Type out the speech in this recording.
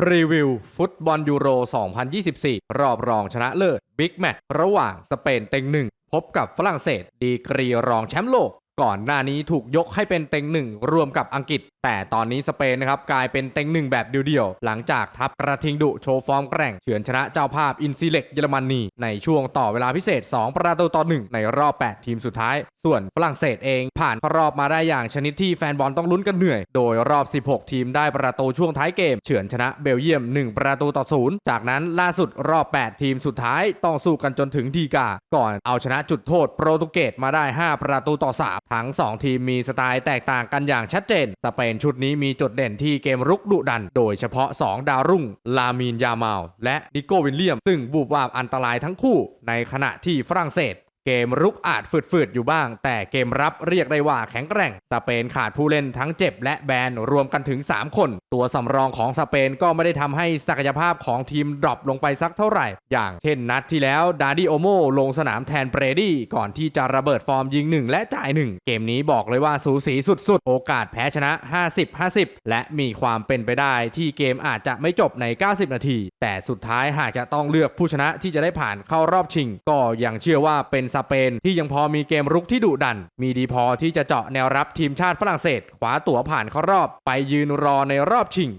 พรีวิว ฟุตบอลยูโร 2024 รอบรองชนะเลิศบิ๊กแมตช์ระหว่างสเปนเต็งหนึ่งพบกับฝรั่งเศส ดีกรีรองแชมป์โลก ก่อนหน้านี้ถูกยกให้เป็นเต็งหนึ่งรวมกับอังกฤษ แต่ตอนนี้สเปนนะครับกลายเป็นเต็งหนึ่งแบบเดียวๆ หลังจากทัพกระทิงดุโชว์ฟอร์มแกร่งเฉือนชนะเจ้าภาพอินซีเล็กเยอรมนีในช่วงต่อเวลาพิเศษ 2 ประตูต่อ 1 ในรอบ 8 ทีมสุดท้าย ส่วนฝรั่งเศสเองผ่านรอบมาได้อย่างชนิดที่แฟนบอลต้องลุ้นกันเหนื่อย โดยรอบ 16 ทีมได้ประตูช่วงท้ายเกม เฉือนชนะเบลเยียม 1 ประตูต่อศูนย์จากนั้นล่าสุดรอบ 8 ทีมสุดท้ายต้องสู้กันจนถึงดีกา ก่อนเอาชนะจุดโทษโปรตุเกสมาได้ 5 ประตูต่อ 3 ทั้ง 2 ทีมมีสไตล์แตกต่างกันอย่างชัดเจนสเปนนชุดนี้มีจุดเด่นที่เกมรุกดุดัน โดยเฉพาะ 2 ดาวรุ่ง ลามีนยามาลและนิโกวินเลียม ซึ่งบูบวาบอันตรายทั้งคู่ ในขณะที่ฝรั่งเศส เกมรุกอาจฝืดๆ อยู่บ้าง แต่เกมรับเรียกได้ว่าแข็งแกร่ง สเปนขาดผู้เล่นทั้งเจ็บและแบนรวมกันถึง 3 คน ตัวสำรองของสเปนก็ไม่ได้ทำให้ศักยภาพของทีมดรอปลงไปสักเท่าไหร่ อย่างเช่นนัดที่แล้วดาดิโอโมลงสนามแทนเบรดี้ก่อนที่จะระเบิดฟอร์มยิง 1 และจ่าย 1 เกมนี้บอกเลยว่าสูสีสุดๆ โอกาสแพ้ชนะ 50-50 และมีความเป็นไปได้ที่เกมอาจจะไม่จบใน 90 นาที แต่สุดท้ายหากจะต้องเลือกผู้ชนะที่จะได้ผ่านเข้ารอบชิง ก็ยังเชื่อว่าเป็นสเปน ที่ยังพอมีเกมรุกที่ดุดัน มีดีพอที่จะเจาะแนวรับทีมชาติฝรั่งเศสขวาตั๋วผ่านเข้ารอบ ไปยืนรอในรอบชิง